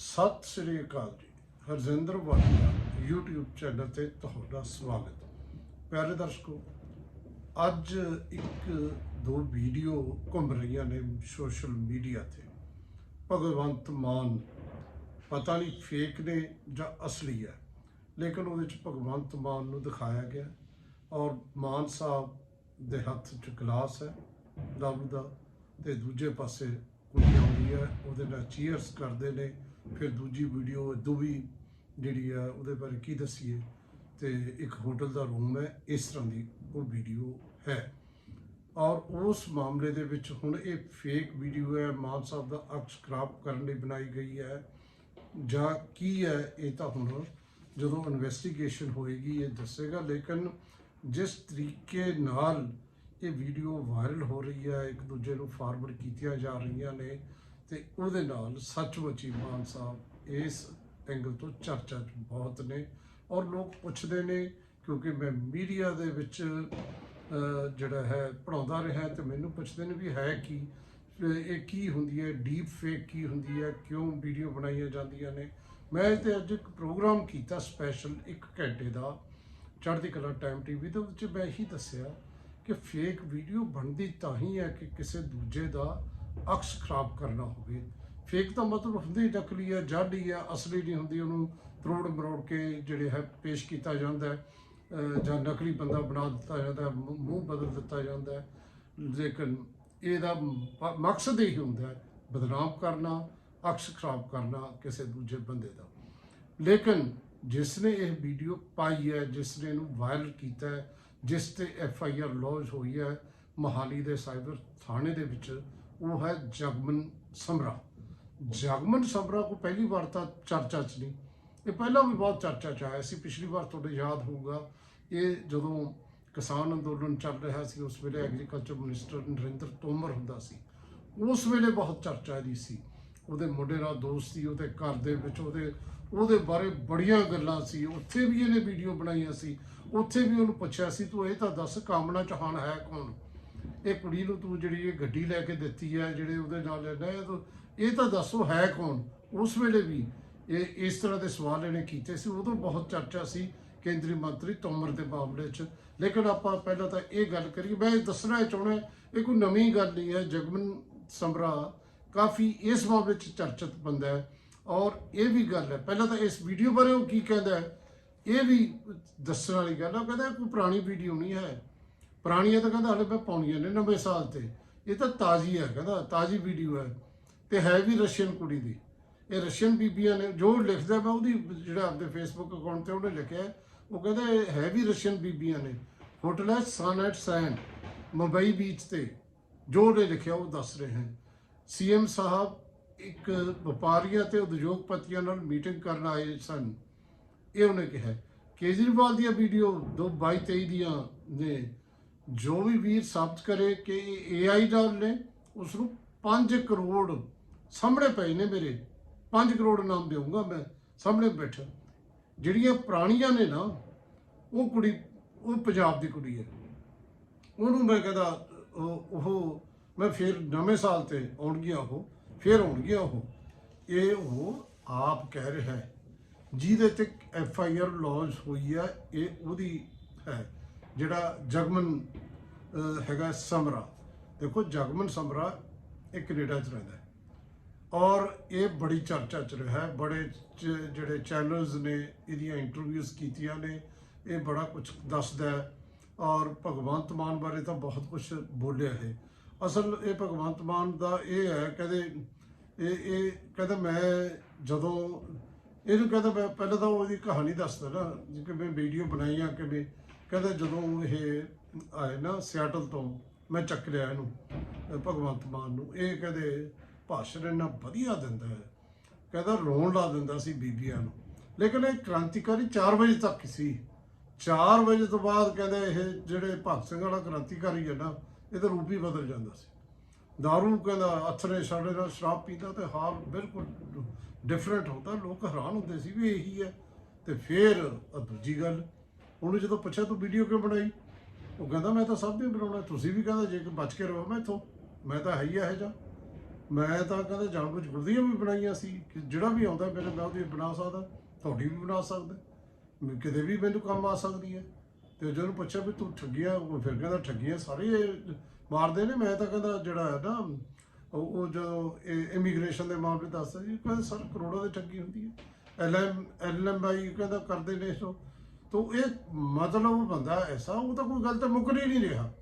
ਸਤਿ ਸ੍ਰੀ ਅਕਾਲ ਜੀ। ਹਰਜਿੰਦਰ ਵਾਲੀਆ YouTube channel ਤੇ ਤੁਹਾਡਾ ਸਵਾਗਤ। ਪਿਆਰੇ ਦਰਸ਼ਕੋ, ਅੱਜ ਇੱਕ ਦੋ ਵੀਡੀਓ ਘੁੰਮ ਰਹੀਆਂ ਨੇ ਸੋਸ਼ਲ ਮੀਡੀਆ ਤੇ। ਭਗਵੰਤ ਮਾਨ ਪਤਾ ਨਹੀਂ ਫੇਕ ਨੇ ਜਾਂ ਅਸਲੀ ਹੈ, ਲੇਕਿਨ ਉਹਦੇ ਚ ਭਗਵੰਤ ਮਾਨ ਨੂੰ ਦਿਖਾਇਆ ਗਿਆ। ਔਰ ਮਾਨ ਸਾਹਿਬ ਦੇ ਹੱਥ 'ਚ ਗਲਾਸ ਹੈ ਦਾਰੂ ਦਾ ਤੇ ਦੂਜੇ ਪਾਸੇ ਕੁੜੀ ਆਉਂਦੀ ਹੈ ਉਹਦੇ ਨਾਲ ਚੀਅਰਸ ਕਰਦੇ ਨੇ। ਫਿਰ ਦੂਜੀ ਵੀਡੀਓ ਦੂਵੀ ਜਿਹੜੀ ਆ ਉਹਦੇ ਬਾਰੇ ਕੀ ਦਸੀਏ, ਤੇ ਇੱਕ ਹੋਟਲ ਦਾ ਰੂਮ ਹੈ, ਇਸ ਤਰ੍ਹਾਂ ਦੀ ਉਹ ਵੀਡੀਓ ਹੈ। ਔਰ ਉਸ ਮਾਮਲੇ ਦੇ ਵਿੱਚ ਹੁਣ ਇਹ ਫੇਕ ਵੀਡੀਓ ਹੈ, ਮਾਨ ਸਾਹਿਬ ਦਾ ਅਕਸ ਖਰਾਬ ਕਰਨ ਲਈ ਬਣਾਈ ਗਈ ਹੈ। ਜਾਂ ਕੀ ਹੈ, ਇਹ ਤਾਂ ਹੁਣ ਜਦੋਂ ਇਨਵੈਸਟੀਗੇਸ਼ਨ ਹੋਏਗੀ, ਇਹ ਦੱਸੇਗਾ। ਲੇਕਿਨ ਜਿਸ ਤਰੀਕੇ ਨਾਲ ਇਹ ਵੀਡੀਓ ਵਾਇਰਲ ਹੋ ਰਹੀ ਹੈ, ਇੱਕ ਦੂਜੇ ਨੂੰ ਫਾਰਵਰਡ ਕੀਤੀਆਂ ਜਾ ਰਹੀਆਂ ਨੇ ਤੇ ਉਹਦੇ ਨਾਲ ਸੱਚਮੁੱਚ ਹੀ ਮਾਨ ਸਾਹਿਬ ਇਸ ਐਂਗਲ ਤੋਂ ਚਰਚਾ 'ਚ ਬਹੁਤ ਨੇ ਔਰ ਲੋਕ ਪੁੱਛਦੇ ਨੇ ਕਿਉਂਕਿ ਮੈਂ ਮੀਡੀਆ ਦੇ ਵਿੱਚ ਜਿਹੜਾ ਹੈ ਪੜਾਉਂਦਾ ਰਿਹਾ ਤੇ ਮੈਨੂੰ ਪੁੱਛਦੇ ਨੇ ਵੀ ਹੈ ਕੀ? ਇਹ ਕੀ ਹੁੰਦੀ ਹੈ? ਡੀਪ ਫੇਕ ਕੀ ਹੁੰਦੀ ਹੈ? ਕਿਉਂ ਵੀਡੀਓ ਬਣਾਈਆਂ ਜਾਂਦੀਆਂ ਨੇ? ਮੈਂ ਤੇ ਅੱਜ ਇੱਕ ਪ੍ਰੋਗਰਾਮ ਕੀਤਾ ਸਪੈਸ਼ਲ 1 ਘੰਟੇ ਦਾ ਚੜ੍ਹਦੀ ਕਲਾ ਟਾਈਮ ਟੀਵੀ ਦੇ ਵਿੱਚ ਮੈਂ ਇਹੀ ਦੱਸਿਆ ਕਿ ਫੇਕ ਵੀਡੀਓ ਬਣਦੀ ਤਾਂ ਹੀ ਹੈ ਕਿ ਕਿਸੇ ਦੂਜੇ ਦਾ ਅਕਸ ਖਰਾਬ ਕਰਨਾ ਹੋਵੇ। ਫੇਕ ਤਾਂ ਮਤਲਬ ਹੁੰਦੀ ਨਕਲੀ ਹੈ ਜਾਲੀ ਹੈ ਅਸਲੀ ਨਹੀਂ ਹੁੰਦੀ, ਉਹਨੂੰ ਤਰੋੜ ਮਰੋੜ ਕੇ ਜਿਹੜੇ ਹੈ ਪੇਸ਼ ਕੀਤਾ ਜਾਂਦਾ ਜਾਂ ਨਕਲੀ ਬੰਦਾ ਬਣਾ ਦਿੱਤਾ ਜਾਂਦਾ ਮੂੰਹ ਬਦਲ ਦਿੱਤਾ ਜਾਂਦਾ ਲੇਕਿਨ ਇਹਦਾ ਮਕਸਦ ਇਹ ਹੁੰਦਾ ਬਦਨਾਮ ਕਰਨਾ, ਅਕਸ ਖਰਾਬ ਕਰਨਾ ਕਿਸੇ ਦੂਜੇ ਬੰਦੇ ਦਾ। ਲੇਕਿਨ ਜਿਸ ਨੇ ਇਹ ਵੀਡੀਓ ਪਾਈ ਹੈ, ਜਿਸ ਨੇ ਇਹਨੂੰ ਵਾਇਰਲ ਕੀਤਾ ਹੈ, ਜਿਸ ਤੇ ਐਫ ਆਈ ਆਰ ਲੌਜ ਹੋਈ ਹੈ, ਮਹਾਲੀ ਦੇ ਸਾਈਬਰ ਥਾਣੇ ਦੇ ਵਿੱਚ ਉਹ ਹੈ ਜਗਮਨ ਸਮਰਾ। ਜਗਮਨ ਸਮਰਾ ਕੋ ਪਹਿਲੀ ਵਾਰ ਤਾਂ ਚਰਚਾ 'ਚ ਨਹੀਂ। ਇਹ ਪਹਿਲਾਂ ਵੀ ਬਹੁਤ ਚਰਚਾ 'ਚ ਆਇਆ ਸੀ। ਪਿਛਲੀ ਵਾਰ ਤੁਹਾਡੇ ਯਾਦ ਹੋਊਗਾ। ਇਹ ਜਦੋਂ ਕਿਸਾਨ ਅੰਦੋਲਨ ਚੱਲ ਰਿਹਾ ਸੀ, ਉਸ ਵੇਲੇ ਐਗਰੀਕਲਚਰ ਮਿਨਿਸਟਰ ਨਰਿੰਦਰ ਤੋਮਰ ਹੁੰਦਾ ਸੀ। ਉਸ ਵੇਲੇ ਬਹੁਤ ਚਰਚਾ ਦੀ ਸੀ। ਉਹਦੇ ਮੁੰਡੇ ਨਾਲ ਦੋਸਤ ਸੀ, ਉਹਦੇ ਘਰ ਦੇ ਵਿੱਚ ਉਹਦੇ ਉਹਦੇ ਬਾਰੇ ਬੜੀਆਂ ਗੱਲਾਂ ਸੀ। ਉੱਥੇ ਵੀ ਇਹਨੇ ਵੀਡੀਓ ਬਣਾਈਆਂ ਸੀ। ਉੱਥੇ ਵੀ ਉਹਨੂੰ ਪੁੱਛਿਆ ਸੀ, ਤੂੰ ਇਹ ਤਾਂ ਦੱਸ ਕਾਮਨਾ ਚੌਹਾਨ ਹੈ ਕੌਣ? ਇਹ ਕੁੜੀ ਨੂੰ ਤੂੰ ਜਿਹੜੀ ਇਹ ਗੱਡੀ ਲੈ ਕੇ ਦਿੱਤੀ ਹੈ ਜਿਹੜੇ ਉਹਦੇ ਨਾਲ ਲੈਣਾ ਇਹ ਤਾਂ ਇਹ ਤਾਂ ਦੱਸੋ ਹੈ ਕੌਣ? ਉਸ ਵੇਲੇ ਵੀ ਇਹ ਇਸ ਤਰ੍ਹਾਂ ਦੇ ਸਵਾਲ ਇਹਨੇ ਕੀਤੇ ਸੀ। ਉਦੋਂ ਬਹੁਤ ਚਰਚਾ ਸੀ ਕੇਂਦਰੀ ਮੰਤਰੀ ਤੋਮਰ ਦੇ ਮਾਮਲੇ 'ਚ। ਲੇਕਿਨ ਆਪਾਂ ਪਹਿਲਾਂ ਤਾਂ ਇਹ ਗੱਲ ਕਰੀਏ, ਮੈਂ ਇਹ ਦੱਸਣਾ ਇਹ ਚਾਹੁੰਦਾ, ਇਹ ਕੋਈ ਨਵੀਂ ਗੱਲ ਨਹੀਂ ਹੈ। ਜਗਮਨ ਸਮਰਾ ਕਾਫੀ ਇਸ ਮਾਮਲੇ 'ਚ ਚਰਚਿਤ ਬੰਦਾ ਹੈ ਔਰ ਇਹ ਵੀ ਗੱਲ ਹੈ। ਪਹਿਲਾਂ ਤਾਂ ਇਸ ਵੀਡੀਓ ਬਾਰੇ ਉਹ ਕੀ ਕਹਿੰਦਾ ਹੈ? ਇਹ ਵੀ ਦੱਸਣ ਵਾਲੀ ਗੱਲ ਹੈ ਉਹ ਕਹਿੰਦਾ ਕੋਈ ਪੁਰਾਣੀ ਵੀਡੀਓ ਨਹੀਂ ਹੈ। ਪੁਰਾਣੀਆਂ ਤਾਂ ਕਹਿੰਦਾ ਹਲੇ ਮੈਂ ਪਾਉਣੀਆਂ ਨੇ ਨਵੇਂ ਸਾਲ ਤੇ। ਇਹ ਤਾਂ ਤਾਜ਼ੀ ਹੈ ਕਹਿੰਦਾ, ਤਾਜ਼ੀ ਵੀਡੀਓ ਹੈ। ਤੇ ਹੈ ਵੀ ਰਸ਼ੀਅਨ ਕੁੜੀ ਦੀ। ਇਹ ਰਸ਼ੀਅਨ ਬੀਬੀਆਂ ਨੇ ਜੋ ਲਿਖਦਾ ਮੈਂ ਉਹਦੀ ਜਿਹੜਾ ਆਪਣੇ ਫੇਸਬੁੱਕ ਅਕਾਊਂਟ ਤੇ ਉਹਨੇ ਲਿਖਿਆ ਉਹ ਕਹਿੰਦਾ ਇਹ ਹੈ ਵੀ ਰਸ਼ੀਅਨ ਬੀਬੀਆਂ ਨੇ। ਹੋਟਲ ਹੈ Sun at Sand Mumbai beach ਤੇ। ਜੋ ਉਹਨੇ ਲਿਖਿਆ ਉਹ ਦੱਸ ਰਹੇ ਹਨ। ਸੀਐਮ ਸਾਹਿਬ ਇੱਕ ਵਪਾਰੀਆਂ ਤੇ ਉਦਯੋਗਪਤੀਆਂ ਨਾਲ ਮੀਟਿੰਗ ਕਰਨ ਆਏ ਸਨ। ਇਹ ਉਹਨੇ ਕਿਹਾ ਕੇਜਰੀਵਾਲ ਦੀਆਂ ਵੀਡੀਓ ਦੋ 22 23 ਦੀਆਂ ਨੇ। ਜੋ ਵੀ ਵੀਰ ਸਾਬਤ ਕਰੇ ਕਿ ਇਹ ਏਆਈ ਨਾਲ ਨੇ ਉਸ ਨੂੰ 5 ਕਰੋੜ ਸਾਹਮਣੇ ਪਏ ਨੇ ਮੇਰੇ। 5 ਕਰੋੜ ਨਾਮ ਦੇਵਾਂਗਾ ਮੈਂ, ਸਾਹਮਣੇ ਬੈਠਾ। ਜਿਹੜੀਆਂ ਪੁਰਾਣੀਆਂ ਨੇ ਨਾ, ਉਹ ਕੁੜੀ, ਉਹ ਪੰਜਾਬ ਦੀ ਕੁੜੀ ਹੈ। ਉਹਨੂੰ ਮੈਂ ਕਹਿੰਦਾ, ਉਹ ਉਹ, ਮੈਂ ਫਿਰ ਨਵੇਂ ਸਾਲ ਤੇ ਆਉਣਗੀਆਂ ਉਹ, ਫਿਰ ਆਉਣਗੀਆਂ ਉਹ। ਇਹ ਉਹ ਆਪ ਕਹਿ ਰਿਹਾ ਹੈ, ਜਿਹਦੇ ਤੇ ਐਫ ਆਈ ਆਰ ਲੌਂਚ ਹੋਈ ਹੈ ਇਹ ਉਹਦੀ ਹੈ। ਜਿਹੜਾ ਜਗਮਨ ਹੈਗਾ ਸਮਰਾ। ਦੇਖੋ, ਜਗਮਨ ਸਮਰਾ ਇਹ ਕੈਨੇਡਾ 'ਚ ਰਹਿੰਦਾ ਹੈ। ਔਰ ਇਹ ਬੜੀ ਚਰਚਾ ਚ ਰਿਹਾ ਹੈ। ਬੜੇ ਚ- ਜਿਹੜੇ ਚੈਨਲਸ ਨੇ, ਇਹਦੀਆਂ ਇੰਟਰਵਿਊਜ਼ ਕੀਤੀਆਂ ਨੇ, ਇਹ ਬੜਾ ਕੁਝ ਦੱਸਦਾ ਹੈ। ਔਰ ਭਗਵੰਤ ਮਾਨ ਬਾਰੇ ਤਾਂ ਬਹੁਤ ਕੁਝ ਬੋਲਿਆ ਹੈ। ਅਸਲ ਇਹ ਭਗਵੰਤ ਮਾਨ ਦਾ ਇਹ ਹੈ, ਕਹਿੰਦੇ, ਇਹ ਇਹ ਕਹਿੰਦਾ ਮੈਂ ਜਦੋਂ, ਇਹਨੂੰ ਕਹਿੰਦਾ ਮੈਂ ਪਹਿਲਾਂ ਤਾਂ ਉਹਦੀ ਕਹਾਣੀ ਦੱਸਦਾ ਨਾ ਕਿ ਮੈਂ ਵੀਡੀਓ ਬਣਾਈਆਂ, ਕਿਵੇਂ ਕਹਿੰਦੇ ਜਦੋਂ ਇਹ ਆਏ ਨਾ ਸਿਆਟਲ ਤੋਂ, ਮੈਂ ਚੱਕ ਲਿਆ ਇਹਨੂੰ, ਭਗਵੰਤ ਮਾਨ ਨੂੰ। ਇਹ ਕਹਿੰਦੇ ਭਾਸ਼ਣ ਇੰਨਾ ਵਧੀਆ ਦਿੰਦਾ ਹੈ। ਕਹਿੰਦਾ ਰੋਣ ਲਾ ਦਿੰਦਾ ਸੀ ਬੀਬੀਆਂ ਨੂੰ। ਲੇਕਿਨ ਇਹ ਕ੍ਰਾਂਤੀਕਾਰੀ 4 ਵਜੇ ਤੱਕ ਸੀ। 4 ਵਜੇ ਤੋਂ ਬਾਅਦ ਕਹਿੰਦੇ ਇਹ ਜਿਹੜੇ ਭਗਤ ਸਿੰਘ ਵਾਲਾ ਕ੍ਰਾਂਤੀਕਾਰੀ ਹੈ ਨਾ, ਇਹਦਾ ਰੂਪ ਹੀ ਬਦਲ ਜਾਂਦਾ ਸੀ। ਦਾਰੂ ਕਹਿੰਦਾ ਅਥਰੇ ਸਾਡੇ ਨਾਲ ਸ਼ਰਾਬ ਪੀਂਦਾ ਤੇ ਹਾਲ ਬਿਲਕੁਲ ਡਿਫਰੈਂਟ ਹੁੰਦਾ। ਲੋਕ ਹੈਰਾਨ ਹੁੰਦੇ ਸੀ ਵੀ ਇਹੀ ਹੈ। ਤੇ ਫਿਰ ਦੂਜੀ ਗੱਲ ਉਹਨੂੰ ਜਦੋਂ ਪੁੱਛਿਆ ਤੂੰ ਵੀਡੀਓ ਕਿਉਂ ਬਣਾਈ? ਉਹ ਕਹਿੰਦਾ ਮੈਂ ਤਾਂ ਸਭ ਦੀ ਬਣਾਉਣਾ, ਤੁਸੀਂ ਵੀ ਕਹਿੰਦਾ ਜੇ ਬਚ ਕੇ ਰਹੋ ਮੈਂ ਇੱਥੋਂ। ਮੈਂ ਤਾਂ ਹੈ ਹੀ ਇਹ ਜਾ ਮੈਂ ਤਾਂ ਕਹਿੰਦਾ ਜਾਣਬੁੱਝ ਗੁਰਦੀਆਂ ਵੀ ਬਣਾਈਆਂ ਸੀ ਕਿ ਜਿਹੜਾ ਵੀ ਆਉਂਦਾ ਮੇਰੇ ਮੈਂ ਉਹਦੀ ਬਣਾ ਸਕਦਾ, ਤੁਹਾਡੀ ਵੀ ਬਣਾ ਸਕਦਾ। ਕਿਤੇ ਵੀ ਮੈਨੂੰ ਕੰਮ ਆ ਸਕਦੀ ਹੈ। ਤੇ ਜਦੋਂ ਪੁੱਛਿਆ ਵੀ ਤੂੰ ਠੱਗੀਆਂ, ਉਹ ਫਿਰ ਕਹਿੰਦਾ ਠੱਗੀਆਂ ਸਾਰੇ ਮਾਰਦੇ ਨੇ। ਮੈਂ ਤਾਂ ਕਹਿੰਦਾ ਜਿਹੜਾ ਹੈ ਨਾ, ਉਹ ਉਹ ਜਦੋਂ ਇਮੀਗ੍ਰੇਸ਼ਨ ਦੇ ਮਾਮਲੇ ਦੱਸਦਾ ਜੀ ਕਹਿੰਦਾ ਸਰ ਕਰੋੜਾਂ ਦੀ ਠੱਗੀ ਹੁੰਦੀ ਹੈ। ਐਲਐਮ, ਐਲਐਮਆਈ ਕਹਿੰਦਾ ਕਰਦੇ ਨੇ ਸੋ ਤੋ ਇਹ ਮਤਲਬ ਬੰਦਾ ਐਸਾ, ਉਹ ਤਾਂ ਕੋਈ ਗੱਲ ਤਾਂ ਮੁੱਕਰ ਹੀ ਨਹੀਂ ਰਿਹਾ।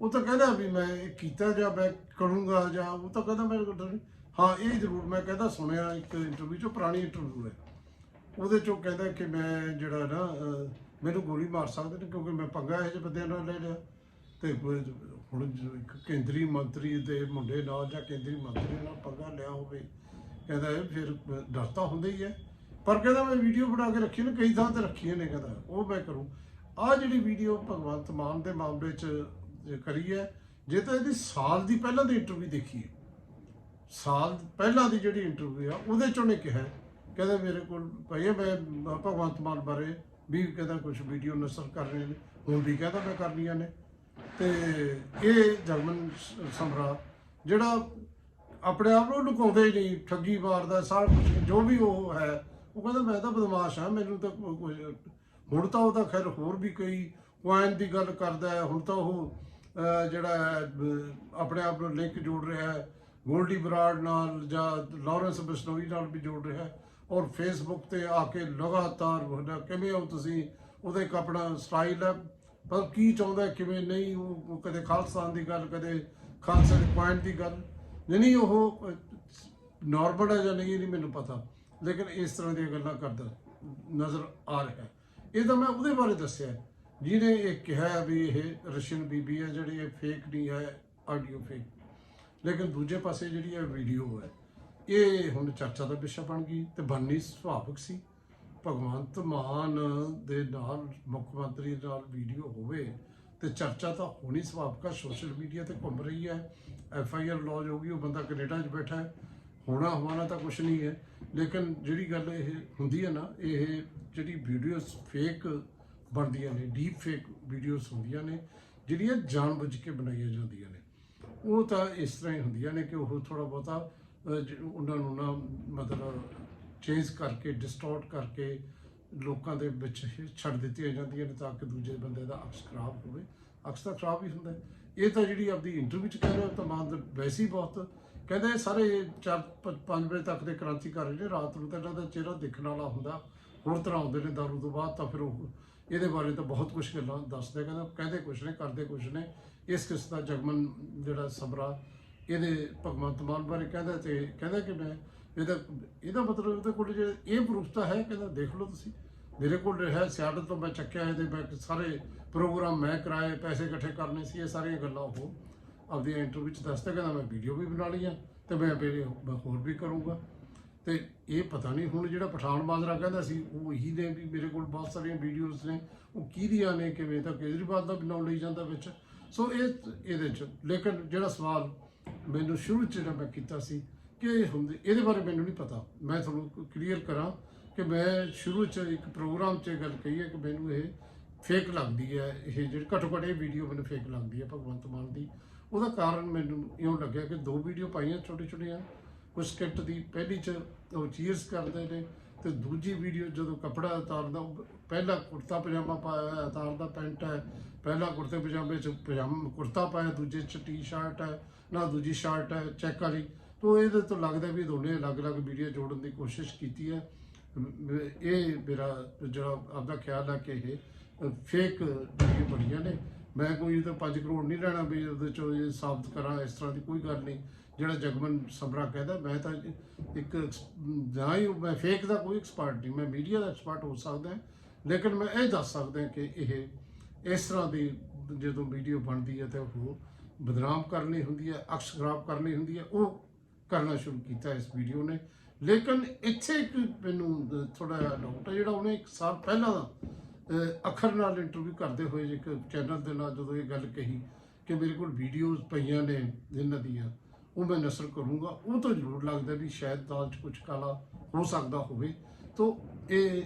ਉਹ ਤਾਂ ਕਹਿੰਦਾ ਵੀ ਮੈਂ ਇਹ ਕੀਤਾ ਜਾਂ ਮੈਂ ਕਰੂੰਗਾ ਜਾਂ ਉਹ ਤਾਂ ਕਹਿੰਦਾ ਮੈਂ ਹਾਂ, ਇਹ ਜ਼ਰੂਰ ਮੈਂ ਕਹਿੰਦਾ ਸੁਣਿਆ ਇੱਕ ਇੰਟਰਵਿਊ ਚੋਂ, ਪੁਰਾਣੀ ਇੰਟਰਵਿਊ ਹੈ। ਉਹਦੇ ਚੋਂ ਕਹਿੰਦਾ ਕਿ ਮੈਂ ਜਿਹੜਾ ਨਾ ਮੈਨੂੰ ਗੋਲੀ ਮਾਰ ਸਕਦੇ ਨੇ ਕਿਉਂਕਿ ਮੈਂ ਪੰਗਾ ਇਹੋ ਜਿਹੇ ਬੰਦਿਆਂ ਨਾਲ ਲੈ ਲਿਆ। ਤੇ ਹੁਣ ਇੱਕ ਕੇਂਦਰੀ ਮੰਤਰੀ ਦੇ ਮੁੰਡੇ ਨਾਲ ਜਾਂ ਕੇਂਦਰੀ ਮੰਤਰੀ ਨਾਲ ਪੰਗਾ ਲਿਆ ਹੋਵੇ, ਕਹਿੰਦਾ ਇਹ ਫਿਰ ਡਰ ਤਾਂ ਹੁੰਦਾ ਹੀ ਹੈ। ਪਰ ਕਹਿੰਦਾ ਮੈਂ ਵੀਡੀਓ ਬਣਾ ਕੇ ਰੱਖੀ ਨੇ, ਕਈ ਥਾਂ ਤੇ ਰੱਖੀਆਂ ਨੇ ਕਹਿੰਦਾ। ਉਹ ਮੈਂ ਕਰੂੰ। ਆਹ ਜਿਹੜੀ ਵੀਡੀਓ ਭਗਵੰਤ ਮਾਨ ਦੇ ਮਾਮਲੇ 'ਚ ਕਰੀ ਹੈ, ਜੇ ਤਾਂ ਇਹਦੀ ਸਾਲ ਦੀ ਪਹਿਲਾਂ ਦੀ ਇੰਟਰਵਿਊ ਦੇਖੀ ਹੈ ਸਾਲ ਪਹਿਲਾਂ ਦੀ ਜਿਹੜੀ ਇੰਟਰਵਿਊ ਆ, ਉਹਦੇ ਚ ਉਹਨੇ ਕਿਹਾ, ਕਹਿੰਦਾ ਮੇਰੇ ਕੋਲ ਭਾਈ ਮੈਂ ਭਗਵੰਤ ਮਾਨ ਬਾਰੇ ਵੀ ਕਹਿੰਦਾ ਕੁਝ ਵੀਡੀਓ ਨਸਰ ਕਰ ਰਹੇ ਨੇ, ਹੁਣ ਵੀ ਕਹਿੰਦਾ ਮੈਂ ਕਰਨੀਆਂ ਨੇ। ਤੇ ਇਹ ਜਰਮਨ ਸਮਰਾ ਜਿਹੜਾ ਆਪਣੇ ਆਪ ਨੂੰ ਲੁਕਾਉਂਦੇ ਹੀ ਨਹੀਂ, ਠੱਗੀ ਮਾਰਦਾ, ਸਾਰਾ ਕੁਝ ਜੋ ਵੀ ਉਹ ਹੈ ਉਹ ਕਹਿੰਦਾ ਮੈਂ ਤਾਂ ਬਦਮਾਸ਼ ਹਾਂ, ਮੈਨੂੰ ਤਾਂ ਕੁਝ ਹੁਣ ਤਾਂ ਉਹ ਤਾਂ ਖੈਰ ਹੋਰ ਵੀ ਕਈ ਕੁਆਇਨ ਦੀ ਗੱਲ ਕਰਦਾ ਹੈ, ਹੁਣ ਤਾਂ ਉਹ ਜਿਹੜਾ ਹੈ ਆਪਣੇ ਆਪ ਨੂੰ ਲਿੰਕ ਜੋੜ ਰਿਹਾ ਹੈ, ਗੋਲਡੀ ਬਰਾਡ ਨਾਲ ਜਾਂ ਲਾਰੈਂਸ ਬਿਸ਼ਨੋਈ ਨਾਲ ਵੀ ਜੋੜ ਰਿਹਾ ਹੈ, ਔਰ ਫੇਸਬੁੱਕ ਤੇ ਆ ਕੇ ਲਗਾਤਾਰ ਉਹਦਾ ਕਿਵੇਂ ਹੋ ਤੁਸੀਂ, ਉਹਦਾ ਇੱਕ ਆਪਣਾ ਸਟਾਈਲ ਹੈ, ਪਰ ਕੀ ਚਾਹੁੰਦਾ ਕਿਵੇਂ ਨਹੀਂ, ਉਹ ਉਹ ਕਦੇ ਖਾਲਸਾਨ ਦੀ ਗੱਲ, ਕਦੇ ਖਾਲਸਾ ਦੇ ਪੁਆਇੰਟ ਦੀ ਗੱਲ, ਨਹੀਂ ਉਹ ਨਾਰਮਲ ਹੈ ਜਾਂ ਨਹੀਂ, ਇਹ ਨਹੀਂ ਮੈਨੂੰ ਪਤਾ। ਲੇਕਿਨ ਇਸ ਤਰ੍ਹਾਂ ਦੀਆਂ ਗੱਲਾਂ ਕਰਦਾ ਨਜ਼ਰ ਆ ਰਿਹਾ। ਇਹ ਤਾਂ ਮੈਂ ਉਹਦੇ ਬਾਰੇ ਦੱਸਿਆ। ਜਿਹਨੇ ਇਹ ਕਿਹਾ ਵੀ ਇਹ ਰਸ਼ੀਅਨ ਬੀਬੀ ਹੈ ਜਿਹੜੀ ਇਹ ਫੇਕ ਨਹੀਂ ਹੈ ਆਡੀਓ ਫੇਕ ਲੇਕਿਨ ਦੂਜੇ ਪਾਸੇ ਜਿਹੜੀ ਇਹ ਵੀਡੀਓ ਹੈ, ਇਹ ਹੁਣ ਚਰਚਾ ਦਾ ਵਿਸ਼ਾ ਬਣ ਗਈ ਤੇ ਬਣਨੀ ਸੁਭਾਵਿਕ ਸੀ। ਭਗਵੰਤ ਮਾਨ ਦੇ ਨਾਲ, ਮੁੱਖ ਮੰਤਰੀ ਨਾਲ ਵੀਡੀਓ ਹੋਵੇ ਤੇ ਚਰਚਾ ਤਾਂ ਹੋਣੀ ਸੁਭਾਵਿਕ ਆ। ਸੋਸ਼ਲ ਮੀਡੀਆ ਤੇ ਘੁੰਮ ਰਹੀ ਹੈ। ਐਫ ਆਈ ਆਰ ਲੌਜ ਹੋ ਗਈ ਉਹ ਬੰਦਾ ਕੈਨੇਡਾ 'ਚ ਬੈਠਾ ਹੈ। ਹੋਣਾ ਹੋਣਾ ਤਾਂ ਕੁਝ ਨਹੀਂ ਹੈ। ਲੇਕਿਨ ਜਿਹੜੀ ਗੱਲ ਇਹ ਹੁੰਦੀ ਹੈ ਨਾ, ਇਹ ਜਿਹੜੀ ਵੀਡੀਓਜ਼ ਫੇਕ ਬਣਦੀਆਂ ਨੇ ਡੀਪ ਫੇਕ ਵੀਡੀਓਜ਼ ਹੁੰਦੀਆਂ ਨੇ, ਜਿਹੜੀਆਂ ਜਾਣਬੁੱਝ ਕੇ ਬਣਾਈਆਂ ਜਾਂਦੀਆਂ ਨੇ। ਉਹ ਤਾਂ ਇਸ ਤਰ੍ਹਾਂ ਹੀ ਹੁੰਦੀਆਂ ਨੇ ਕਿ ਉਹ ਥੋੜਾ ਬਹੁਤਾ ਉਹਨਾਂ ਨੂੰ ਨਾ ਮਤਲਬ ਚੇਂਜ ਕਰਕੇ ਡਿਸਟੋਰਟ ਕਰਕੇ ਲੋਕਾਂ ਦੇ ਵਿੱਚ ਇਹ ਛੱਡ ਦਿੱਤੀਆਂ ਜਾਂਦੀਆਂ ਨੇ ਤਾਂ ਕਿ ਦੂਜੇ ਬੰਦੇ ਦਾ ਅਕਸ ਖਰਾਬ ਹੋਵੇ। ਅਕਸ ਤਾਂ ਖਰਾਬ ਹੀ ਹੁੰਦਾ ਇਹ ਤਾਂ ਜਿਹੜੀ ਆਪਦੀ ਇੰਟਰਵਿਊ ਚ ਕਹਿ ਰਹੇ ਹੋ, ਤਾਂ ਮਾਨ ਵੈਸੇ ਹੀ ਬਹੁਤ ਕਹਿੰਦੇ ਸਾਰੇ 4 5 ਵਜੇ ਤੱਕ ਦੇ ਕ੍ਰਾਂਤੀਕਾਰੀ ਨੇ, ਰਾਤ ਨੂੰ ਤਾਂ ਇਹਨਾਂ ਦਾ ਚਿਹਰਾ ਦੇਖਣ ਵਾਲਾ ਹੁੰਦਾ। ਹੋਰ ਤਰ੍ਹਾਂ ਆਉਂਦੇ ਨੇ ਦਾਰੂ ਤੋਂ ਬਾਅਦ, ਤਾਂ ਫਿਰ ਉਹ ਇਹਦੇ ਬਾਰੇ ਤਾਂ ਬਹੁਤ ਕੁਝ ਗੱਲਾਂ ਦੱਸਦੇ ਕਹਿੰਦੇ ਕਹਿੰਦੇ ਕੁਝ ਨੇ, ਕਰਦੇ ਕੁਝ ਨੇ। ਇਸ ਕਿਸਮ ਦਾ ਜਗਮਨ ਜਿਹੜਾ ਸਬਰਾ ਇਹਦੇ ਭਗਵੰਤ ਮਾਨ ਬਾਰੇ ਕਹਿੰਦਾ ਤੇ ਕਹਿੰਦਾ ਕਿ ਮੈਂ ਇਹਦਾ ਇਹਦਾ ਮਤਲਬ ਉਹਦੇ ਕੋਲ ਜੇ ਇਹ ਪ੍ਰੂਫ ਤਾਂ ਹੈ, ਕਹਿੰਦਾ ਦੇਖ ਲਓ ਤੁਸੀਂ। ਮੇਰੇ ਕੋਲ ਰਿਹਾ ਸਿਆਟਲ ਤੋਂ ਮੈਂ ਚੱਕਿਆ ਇਹਦੇ, ਮੈਂ ਸਾਰੇ ਪ੍ਰੋਗਰਾਮ ਮੈਂ ਕਰਾਏ, ਪੈਸੇ ਇਕੱਠੇ ਕਰਨੇ ਸੀ, ਇਹ ਸਾਰੀਆਂ ਗੱਲਾਂ ਉਹ ਆਪਦੀ ਇੰਟਰਵਿਊ ਵਿੱਚ ਦੱਸਦਾ ਕਹਿੰਦਾ ਮੈਂ ਵੀਡੀਓ ਵੀ ਬਣਾ ਲਈਆਂ ਤੇ ਮੈਂ ਫਿਰ ਹੋਰ ਵੀ ਕਰੂੰਗਾ। ਤੇ ਇਹ ਪਤਾ ਨਹੀਂ ਹੁਣ ਜਿਹੜਾ ਪਠਾਨ ਮਾਜਰਾ ਕਹਿੰਦਾ ਸੀ, ਉਹ ਇਹੀ ਨੇ ਵੀ ਮੇਰੇ ਕੋਲ ਬਹੁਤ ਸਾਰੀਆਂ ਵੀਡੀਓਜ਼ ਨੇ, ਉਹ ਕਿਹਦੀਆਂ ਨੇ, ਕਿਵੇਂ ਤਾਂ ਕੇਜਰੀਵਾਲ ਦਾ ਵੀ ਨਾਮ ਲਈ ਜਾਂਦਾ ਵਿੱਚ। ਸੋ ਇਹ ਇਹਦੇ ਚ, ਲੇਕਿਨ ਜਿਹੜਾ ਸਵਾਲ ਮੈਨੂੰ ਸ਼ੁਰੂ ਚ ਜਿਹੜਾ ਮੈਂ ਕੀਤਾ ਸੀ ਕਿ ਇਹ ਹੁੰਦੇ, ਇਹਦੇ ਬਾਰੇ ਮੈਨੂੰ ਨਹੀਂ ਪਤਾ। ਮੈਂ ਤੁਹਾਨੂੰ ਕਲੀਅਰ ਕਰਾਂ ਕਿ ਮੈਂ ਸ਼ੁਰੂ ਚ ਇੱਕ ਪ੍ਰੋਗਰਾਮ 'ਚ ਇਹ ਗੱਲ ਕਹੀ ਹੈ ਕਿ ਮੈਨੂੰ ਇਹ ਫੇਕ ਲੱਗਦੀ ਹੈ, ਇਹ ਜਿਹੜੀ ਘੱਟੋ ਘੱਟ ਇਹ ਵੀਡੀਓ ਮੈਨੂੰ ਫੇਕ ਲੱਗਦੀ ਹੈ ਭਗਵੰਤ ਮਾਨ ਦੀ। ਉਹਦਾ ਕਾਰਨ ਮੈਨੂੰ ਇਉਂ ਲੱਗਿਆ ਕਿ ਦੋ ਵੀਡੀਓ ਪਾਈਆਂ ਛੋਟੇ ਛੋਟੀਆਂ ਕੁਝ ਸਕਿੱਟ ਦੀ ਪਹਿਲੀ ਚ ਉਹ ਚੀਅਰਸ ਕਰਦੇ ਨੇ ਤੇ ਦੂਜੀ ਵੀਡੀਓ ਜਦੋਂ ਕੱਪੜਾ ਉਤਾਰਦਾ ਉਹ ਪਹਿਲਾ ਕੁੜਤਾ ਪਜਾਮਾ ਪਾਇਆ ਉਤਾਰਦਾ ਪੈਂਟ ਹੈ, ਪਹਿਲਾ ਕੁੜਤੇ ਪਜਾਮੇ ਚ ਪਜਾਮਾ, ਕੁੜਤਾ ਪਾਇਆ, ਦੂਜੇ ਚ ਟੀ-ਸ਼ਰਟ ਹੈ, ਨਾ ਦੂਜੀ ਸ਼ਰਟ ਹੈ ਚੈੱਕ ਵਾਲੀ। ਤੋਂ ਇਹਦੇ ਤੋਂ ਲੱਗਦਾ ਵੀ ਦੋਨੇ ਅਲੱਗ-ਅਲੱਗ ਵੀਡੀਓ ਜੋੜਨ ਦੀ ਕੋਸ਼ਿਸ਼ ਕੀਤੀ ਹੈ। ਇਹ ਮੇਰਾ ਜਿਹੜਾ ਆਪਦਾ ਖਿਆਲ ਹੈ ਕਿ ਇਹ ਫੇਕ ਵੀਡੀਓ ਬਣੀਆਂ ਨੇ। ਮੈਂ ਕੋਈ ਤਾਂ 5 ਕਰੋੜ ਨਹੀਂ ਲੈਣਾ ਵੀ ਉਹਦੇ ਚੋਂ ਇਹ ਸਾਬਤ ਕਰਾਂ, ਇਸ ਤਰ੍ਹਾਂ ਦੀ ਕੋਈ ਗੱਲ ਨਹੀਂ। ਜਿਹੜਾ ਜਗਮਨ ਸਮਰਾ ਕਹਿੰਦਾ, ਮੈਂ ਤਾਂ ਇੱਕ ਐਕਸ- ਨਾ ਹੀ ਮੈਂ ਫੇਕ ਦਾ ਕੋਈ ਐਕਸਪਰਟ ਨਹੀਂ, ਮੈਂ ਮੀਡੀਆ ਦਾ ਐਕਸਪਰਟ ਹੋ ਸਕਦਾ ਲੇਕਿਨ ਮੈਂ ਇਹ ਦੱਸ ਸਕਦਾ ਕਿ ਇਹ ਇਸ ਤਰ੍ਹਾਂ ਦੀ ਜਦੋਂ ਵੀਡੀਓ ਬਣਦੀ ਹੈ ਤਾਂ ਉਹ ਬਦਨਾਮ ਕਰਨੀ ਹੁੰਦੀ ਹੈ, ਅਕਸ ਖਰਾਬ ਕਰਨੀ ਹੁੰਦੀ ਹੈ। ਉਹ ਕਰਨਾ ਸ਼ੁਰੂ ਕੀਤਾ ਇਸ ਵੀਡੀਓ ਨੇ। ਲੇਕਿਨ ਇੱਥੇ ਇੱਕ ਮੈਨੂੰ ਥੋੜਾ ਜਿਹਾ ਡਾਊਟ ਹੈ, ਜਿਹੜਾ ਉਹਨੇ ਇੱਕ ਸਾਲ ਪਹਿਲਾਂ ਦਾ ਅੱਖਰ ਨਾਲ ਇੰਟਰਵਿਊ ਕਰਦੇ ਹੋਏ ਇੱਕ ਚੈਨਲ ਦੇ ਨਾਲ ਜਦੋਂ ਇਹ ਗੱਲ ਕਹੀ ਕਿ ਮੇਰੇ ਕੋਲ ਵੀਡੀਓਜ਼ ਪਈਆਂ ਨੇ ਇਹਨਾਂ ਦੀਆਂ, ਉਹ ਮੈਂ ਨਸ਼ਰ ਕਰੂੰਗਾ, ਉਹ ਤਾਂ ਜ਼ਰੂਰ ਲੱਗਦਾ ਵੀ ਸ਼ਾਇਦ ਦਾਲ 'ਚ ਕੁਝ ਕਾਲਾ ਹੋ ਸਕਦਾ ਹੋਵੇ, ਤਾਂ ਇਹ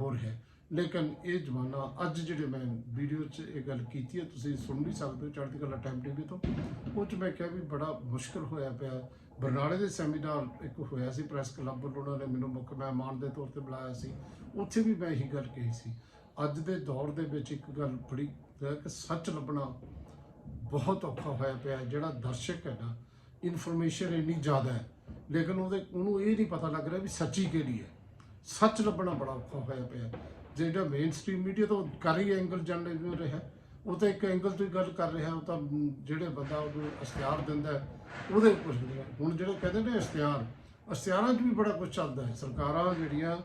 ਹੋਰ ਹੈ। ਲੇਕਿਨ ਇਹ ਜ਼ਮਾਨਾ, ਅੱਜ ਜਿਹੜੇ ਮੈਂ ਵੀਡੀਓ 'ਚ ਇਹ ਗੱਲ ਕੀਤੀ ਹੈ, ਤੁਸੀਂ ਸੁਣ ਵੀ ਸਕਦੇ ਹੋ, ਚੜ੍ਹਦੀ ਕਲਾ ਟਾਈਮ ਟੀਵੀ ਤੋਂ, ਉਹ 'ਚ ਮੈਂ ਕਿਹਾ ਵੀ ਬੜਾ ਮੁਸ਼ਕਲ ਹੋਇਆ ਪਿਆ। ਬਰਨਾਲੇ ਦੇ ਸੈਮੀਨਾਰ ਇੱਕ ਹੋਇਆ ਸੀ ਪ੍ਰੈਸ ਕਲੱਬ ਵੱਲੋਂ ਉਹਨਾਂ ਨੇ ਮੈਨੂੰ ਮੁੱਖ ਮਹਿਮਾਨ ਦੇ ਤੌਰ ਤੇ ਬੁਲਾਇਆ ਸੀ, ਉੱਥੇ ਵੀ ਮੈਂ ਇਹੀ ਗੱਲ ਕਹੀ ਸੀ। ਅੱਜ ਦੇ ਦੌਰ ਦੇ ਵਿੱਚ ਇੱਕ ਗੱਲ ਬੜੀ ਹੈ ਕਿ ਸੱਚ ਲੱਭਣਾ ਬਹੁਤ ਔਖਾ ਹੋਇਆ ਪਿਆ ਜਿਹੜਾ ਦਰਸ਼ਕ ਹੈ ਨਾ ਇਨਫੋਰਮੇਸ਼ਨ ਇੰਨੀ ਜ਼ਿਆਦਾ ਹੈ, ਲੇਕਿਨ ਉਹਦੇ, ਉਹਨੂੰ ਇਹ ਨਹੀਂ ਪਤਾ ਲੱਗ ਰਿਹਾ ਵੀ ਸੱਚੀ ਕਿਹੜੀ ਹੈ। ਸੱਚ ਲੱਭਣਾ ਬੜਾ ਔਖਾ ਹੋਇਆ ਪਿਆ ਹੈ। ਜਿਹੜਾ ਮੇਨ ਸਟ੍ਰੀਮ ਮੀਡੀਆ ਤੋਂ ਕਰ ਹੀ ਐਂਗਲ ਜਰਨਲਿਜ਼ਮ ਰਿਹਾ, ਉਹ ਤਾਂ ਇੱਕ ਐਂਗਲ ਤੋਂ ਹੀ ਗੱਲ ਕਰ ਰਿਹਾ, ਉਹ ਤਾਂ ਜਿਹੜੇ ਬੰਦਾ ਉਹਨੂੰ ਇਸ਼ਤਿਹਾਰ ਦਿੰਦਾ ਉਹਦੇ ਉੱਪਰ ਨਹੀਂ ਹੁਣ ਜਿਹੜੇ ਕਹਿੰਦੇ ਨੇ ਇਸ਼ਤਿਹਾਰ, ਇਸ਼ਤਿਹਾਰਾਂ 'ਚ ਵੀ ਬੜਾ ਕੁਝ ਚੱਲਦਾ ਹੈ। ਸਰਕਾਰਾਂ ਜਿਹੜੀਆਂ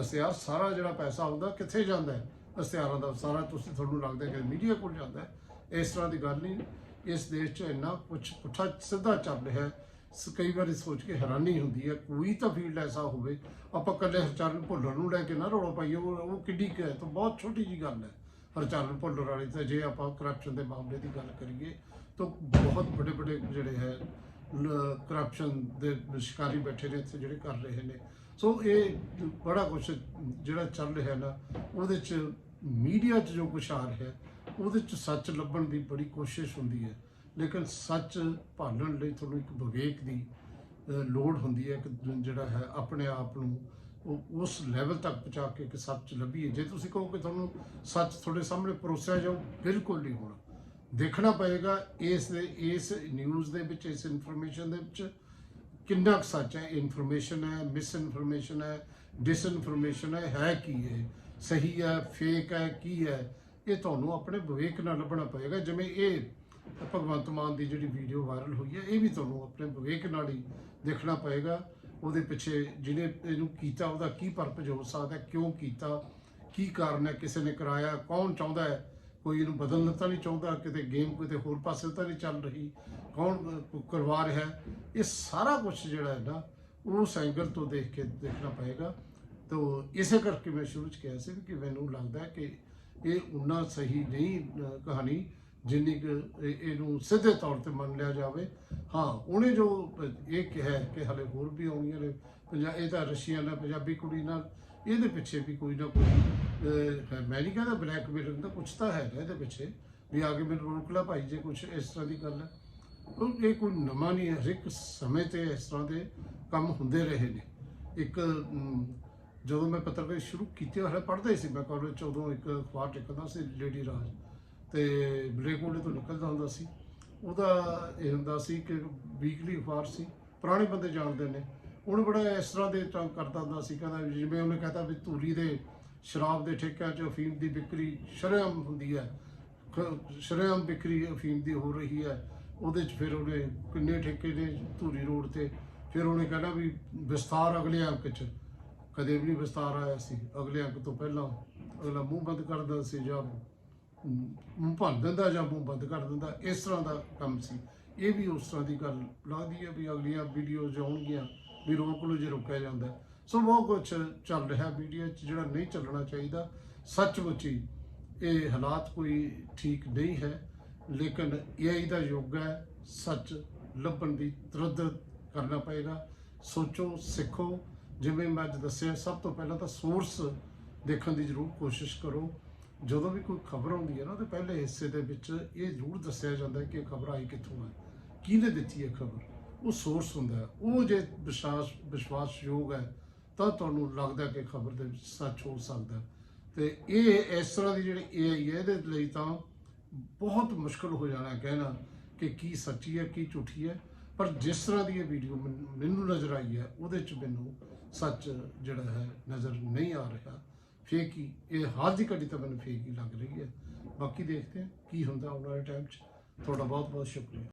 ਇਸ਼ਤਿਹਾਰ ਸਾਰਾ ਜਿਹੜਾ ਪੈਸਾ ਆਉਂਦਾ ਕਿੱਥੇ ਜਾਂਦਾ ਹੈ? ਇਸ਼ਤਿਹਾਰਾਂ ਦਾ ਸਾਰਾ ਤੁਸੀਂ ਤੁਹਾਨੂੰ ਲੱਗਦਾ ਕਿ ਮੀਡੀਆ ਕੋਲ ਜਾਂਦਾ ਹੈ। ਇਸ ਤਰ੍ਹਾਂ ਦੀ ਗੱਲ ਨਹੀਂ। ਇਸ ਦੇਸ਼ 'ਚ ਇੰਨਾ ਕੁਝ ਪੁੱਠਾ ਸਿੱਧਾ ਚੱਲ ਰਿਹਾ ਹੈ। ਸ- ਕਈ ਵਾਰੀ ਸੋਚ ਕੇ ਹੈਰਾਨੀ ਹੁੰਦੀ ਹੈ, ਕੋਈ ਤਾਂ ਫੀਲਡ ਐਸਾ ਹੋਵੇ, ਆਪਾਂ ਕੱਲੇ ਹਰਚਰਨ ਭੁੱਲਰ ਨੂੰ ਲੈ ਕੇ ਨਾ ਰੌਲਾ ਪਾਈਏ, ਉਹ ਉਹ ਕਿੱਡੀ ਕੁ ਹੈ? ਤਾਂ ਬਹੁਤ ਛੋਟੀ ਜੀ ਗੱਲ ਹੈ। ਹਰਚਰਨ ਭੁੱਲਰ ਵਾਲੀ ਤਾਂ ਜੇ ਆਪਾਂ ਕਰਪਸ਼ਨ ਦੇ ਮਾਮਲੇ ਦੀ ਗੱਲ ਕਰੀਏ, ਤਾਂ ਬਹੁਤ ਵੱਡੇ ਵੱਡੇ ਜਿਹੜੇ ਹੈ ਕਰਪਸ਼ਨ ਦੇ ਸ਼ਿਕਾਰੀ ਬੈਠੇ ਨੇ, ਇੱਥੇ ਜਿਹੜੇ ਕਰ ਰਹੇ ਨੇ। ਸੋ ਇਹ ਬੜਾ ਕੁਝ ਜਿਹੜਾ ਚੱਲ ਰਿਹਾ ਨਾ, ਉਹਦੇ ਚ ਮੀਡੀਆ 'ਚ ਜੋ ਕੁਝ ਆ ਰਿਹਾ, ਉਹਦੇ ਚ ਸੱਚ ਲੱਭਣ ਦੀ ਬੜੀ ਕੋਸ਼ਿਸ਼ ਹੁੰਦੀ ਹੈ। ਲੇਕਿਨ ਸੱਚ ਭਾਲਣ ਲਈ ਤੁਹਾਨੂੰ ਇੱਕ ਵਿਵੇਕ ਦੀ ਲੋੜ ਹੁੰਦੀ ਹੈ ਕਿ ਜਿਹੜਾ ਹੈ, ਆਪਣੇ ਆਪ ਨੂੰ ਉਹ, ਉਸ ਲੈਵਲ ਤੱਕ ਪਹੁੰਚਾ ਕੇ ਕਿ ਸੱਚ ਲੱਭੀਏ। ਜੇ ਤੁਸੀਂ ਕਹੋ ਕਿ ਤੁਹਾਨੂੰ ਸੱਚ ਤੁਹਾਡੇ ਸਾਹਮਣੇ ਪਰੋਸਿਆ ਜਾਊ, ਬਿਲਕੁਲ ਨਹੀਂ ਹੋਣਾ। ਦੇਖਣਾ ਪਏਗਾ ਇਸ ਦੇ, ਇਸ ਨਿਊਜ਼ ਦੇ ਵਿੱਚ, ਇਸ ਇਨਫੋਰਮੇਸ਼ਨ ਦੇ ਵਿੱਚ ਕਿੰਨਾ ਕੁ ਸੱਚ ਹੈ? ਇਨਫੋਰਮੇਸ਼ਨ ਹੈ ਮਿਸ ਇਨਫੋਰਮੇਸ਼ਨ ਹੈ ਡਿਸਇਨਫੋਰਮੇਸ਼ਨ ਹੈ ਹੈ ਕੀ ਹੈ ਸਹੀ ਹੈ ਫੇਕ ਹੈ, ਕੀ ਹੈ? ਇਹ ਤੁਹਾਨੂੰ ਆਪਣੇ ਵਿਵੇਕ ਨਾਲ ਲੱਭਣਾ ਪਏਗਾ। ਜਿਵੇਂ ਇਹ ਭਗਵੰਤ ਮਾਨ ਦੀ ਜਿਹੜੀ ਵੀਡੀਓ ਵਾਇਰਲ ਹੋਈ ਹੈ, ਇਹ ਵੀ ਤੁਹਾਨੂੰ ਆਪਣੇ ਵਿਵੇਕ ਨਾਲ ਹੀ ਦੇਖਣਾ ਪਏਗਾ। ਉਹਦੇ ਪਿੱਛੇ ਜਿਹਨੇ ਇਹਨੂੰ ਕੀਤਾ, ਉਹਦਾ ਕੀ ਪਰਪਸ ਹੋ ਸਕਦਾ ਕਿਉਂ ਕੀਤਾ, ਕੀ ਕਾਰਨ ਹੈ, ਕਿਸੇ ਨੇ ਕਰਾਇਆ, ਕੌਣ ਚਾਹੁੰਦਾ ਹੈ? ਕੋਈ ਇਹਨੂੰ ਬਦਲਣਾ ਤਾਂ ਨਹੀਂ ਚਾਹੁੰਦਾ, ਕਿਤੇ ਗੇਮ ਕਿਤੇ ਹੋਰ ਪਾਸੇ ਤਾਂ ਨਹੀਂ ਚੱਲ ਰਹੀ। ਕੌਣ ਕਰਵਾ ਰਿਹਾ ਇਹ ਸਾਰਾ ਕੁਝ ਜਿਹੜਾ ਹੈ ਨਾ ਉਸ ਐਂਗਲ ਤੋਂ ਦੇਖ ਕੇ ਦੇਖਣਾ ਪਏਗਾ ਤੋ ਇਸੇ ਕਰਕੇ ਮੈਂ ਸ਼ੁਰੂ ਚ ਕਿਹਾ ਸੀ ਕਿ ਮੈਨੂੰ ਲੱਗਦਾ ਕਿ ਇਹ ਉਨਾ ਸਹੀ ਨਹੀਂ ਕਹਾਣੀ ਜਿੰਨੀ ਕਿ ਇਹਨੂੰ ਸਿੱਧੇ ਤੌਰ ਤੇ ਮੰਨ ਲਿਆ ਜਾਵੇ ਹਾਂ ਉਹਨੇ ਜੋ ਇਹ ਕਿਹਾ ਕਿ ਹਲੇ ਹੋਰ ਵੀ ਆਉਣੀਆਂ ਨੇ ਪੰਜਾ ਇਹ ਤਾਂ ਰਸ਼ੀਆ ਨਾਲ ਪੰਜਾਬੀ ਕੁੜੀ ਨਾਲ ਇਹਦੇ ਪਿੱਛੇ ਵੀ ਕੋਈ ਨਾ ਕੋਈ ਅਹ, ਹੈ। ਮੈਂ ਨਹੀਂ ਕਹਿੰਦਾ ਬਲੈਕਮੇਲਿੰਗ ਦਾ ਕੁਛ ਤਾਂ ਹੈ ਇਹਦੇ ਪਿੱਛੇ ਵੀ ਆ ਕੇ ਮੈਨੂੰ ਰੋਕ ਲੈ ਭਾਈ ਜੇ ਕੁਛ ਇਸ ਤਰ੍ਹਾਂ ਦੀ ਗੱਲ ਹੈ ਉਹ ਇਹ ਕੋਈ ਨਵਾਂ ਨਹੀਂ ਹੈ, ਹਰ ਇੱਕ ਸਮੇਂ ਤੇ ਇਸ ਤਰ੍ਹਾਂ ਦੇ ਕੰਮ ਹੁੰਦੇ ਰਹੇ ਨੇ। ਇੱਕ ਜਦੋਂ ਮੈਂ ਪੱਤਰਕਾਰੀ ਸ਼ੁਰੂ ਕੀਤੀ ਹੋਇਆ ਪੜ੍ਹਦੇ ਸੀ, ਮੈਂ ਕਾਲਜ ਚ ਉਦੋਂ ਇੱਕ ਅਖਬਾਰ ਟਿਕਦਾ ਸੀ ਲੇਡੀ ਰਾਜ ਤੇ ਬਲੇਕੋਲੇ ਤੋਂ ਨਿਕਲਦਾ ਹੁੰਦਾ ਸੀ। ਉਹਦਾ ਇਹ ਹੁੰਦਾ ਸੀ ਕਿ ਵੀਕਲੀ ਅਖਬਾਰ ਸੀ, ਪੁਰਾਣੇ ਬੰਦੇ ਜਾਣਦੇ ਨੇ। ਉਹਨੂੰ ਬੜਾ ਇਸ ਤਰ੍ਹਾਂ ਦੇ ਤਾਂ ਕਰਦਾ ਹੁੰਦਾ ਸੀ, ਕਹਿੰਦਾ ਜਿਵੇਂ ਉਹਨੇ ਕਹਤਾ ਵੀ ਧੂਰੀ ਦੇ ਸ਼ਰਾਬ ਦੇ ਠੇਕਿਆਂ 'ਚ ਅਫੀਮ ਦੀ ਵਿਕਰੀ ਸ਼ਰੇਆਮ ਹੁੰਦੀ ਹੈ। ਖ- ਸ਼ਰੇਆਮ ਵਿਕਰੀ ਅਫੀਮ ਦੀ ਹੋ ਰਹੀ ਹੈ। ਉਹਦੇ 'ਚ ਫਿਰ ਉਹਨੇ ਕਿੰਨੇ ਠੇਕੇ ਨੇ ਧੂਰੀ ਰੋਡ ਤੇ ਫਿਰ ਉਹਨੇ ਕਹਿਣਾ ਵੀ ਵਿਸਤਾਰ ਅਗਲੇ ਅੰਕ 'ਚ। ਕਦੇ ਵੀ ਨਹੀਂ ਵਿਸਤਾਰ ਆਇਆ ਸੀ। ਅਗਲੇ ਅੰਕ ਤੋਂ ਪਹਿਲਾਂ ਅਗਲਾ ਮੂੰਹ ਬੰਦ ਕਰਦਾ ਸੀ ਜਾਂ ਮੂੰਹ ਭੰਨ ਦਿੰਦਾ ਜਾਂ ਮੂੰਹ ਬੰਦ ਕਰ ਦਿੰਦਾ, ਇਸ ਤਰ੍ਹਾਂ ਦਾ ਕੰਮ ਸੀ। ਇਹ ਵੀ ਉਸ ਤਰ੍ਹਾਂ ਦੀ ਗੱਲ ਲੱਗਦੀ ਹੈ ਵੀ ਅਗਲੀਆਂ ਵੀਡੀਓਜ਼ ਆਉਣਗੀਆਂ ਵੀ ਰੋਕ ਲਓ ਜੇ ਰੋਕਿਆ ਜਾਂਦਾ। ਸੋ ਬਹੁਤ ਕੁਝ ਚੱਲ ਰਿਹਾ ਮੀਡੀਆ 'ਚ ਜਿਹੜਾ ਨਹੀਂ ਚੱਲਣਾ ਚਾਹੀਦਾ, ਸੱਚਮੁੱਚ ਹੀ ਇਹ ਹਾਲਾਤ ਕੋਈ ਠੀਕ ਨਹੀਂ ਹੈ। ਲੇਕਿਨ ਇਹ ਦਾ ਯੁੱਗ ਹੈ, ਸੱਚ ਲੱਭਣ ਦੀ ਤਰਦ ਕਰਨਾ ਪਏਗਾ। ਸੋਚੋ, ਸਿੱਖੋ। ਜਿਵੇਂ ਮੈਂ ਅੱਜ ਦੱਸਿਆ, ਸਭ ਤੋਂ ਪਹਿਲਾਂ ਤਾਂ ਸੋਰਸ ਦੇਖਣ ਦੀ ਜ਼ਰੂਰ ਕੋਸ਼ਿਸ਼ ਕਰੋ। ਜਦੋਂ ਵੀ ਕੋਈ ਖਬਰ ਆਉਂਦੀ ਹੈ ਨਾ ਤੇ ਪਹਿਲੇ ਹਿੱਸੇ ਦੇ ਵਿੱਚ ਇਹ ਜ਼ਰੂਰ ਦੱਸਿਆ ਜਾਂਦਾ ਕਿ ਇਹ ਖਬਰ ਆਈ ਕਿੱਥੋਂ ਹੈ। ਕਿਹਨੇ ਦਿੱਤੀ ਹੈ ਖਬਰ? ਉਹ ਸੋਰਸ ਹੁੰਦਾ ਉਹ ਜੇ ਵਿਸ਼ਵਾਸ, ਵਿਸ਼ਵਾਸਯੋਗ ਹੈ, ਤਾਂ ਤੁਹਾਨੂੰ ਲੱਗਦਾ ਕਿ ਖਬਰ ਦੇ ਵਿੱਚ ਸੱਚ ਹੋ ਸਕਦਾ ਹੈ। ਤੇ ਇਹ ਇਸ ਤਰ੍ਹਾਂ ਦੀ ਜਿਹੜੀ ਏਆਈ ਹੈ, ਇਹਦੇ ਲਈ ਤਾਂ ਬਹੁਤ ਮੁਸ਼ਕਲ ਹੋ ਜਾਣਾ ਕਹਿਣਾ ਕਿ ਕੀ ਸੱਚੀ ਹੈ, ਕੀ ਝੂਠੀ ਹੈ। ਪਰ ਜਿਸ ਤਰ੍ਹਾਂ ਦੀ ਇਹ ਵੀਡੀਓ ਮੈਨੂੰ ਨਜ਼ਰ ਆਈ ਹੈ, ਉਹਦੇ ਚ ਮੈਨੂੰ ਸੱਚ ਜਿਹੜਾ ਹੈ ਨਜ਼ਰ ਨਹੀਂ ਆ ਰਿਹਾ। ਫੇਕ ਹੀ ਇਹ ਹਾਲ ਦੀ ਘੜੀ ਤਾਂ ਮੈਨੂੰ ਫੇਕ ਹੀ ਲੱਗ ਰਹੀ ਹੈ। ਬਾਕੀ ਦੇਖਦੇ ਹਾਂ ਕੀ ਹੁੰਦਾ ਆਉਣ ਵਾਲੇ ਟਾਈਮ 'ਚ। ਤੁਹਾਡਾ ਬਹੁਤ ਬਹੁਤ ਸ਼ੁਕਰੀਆ।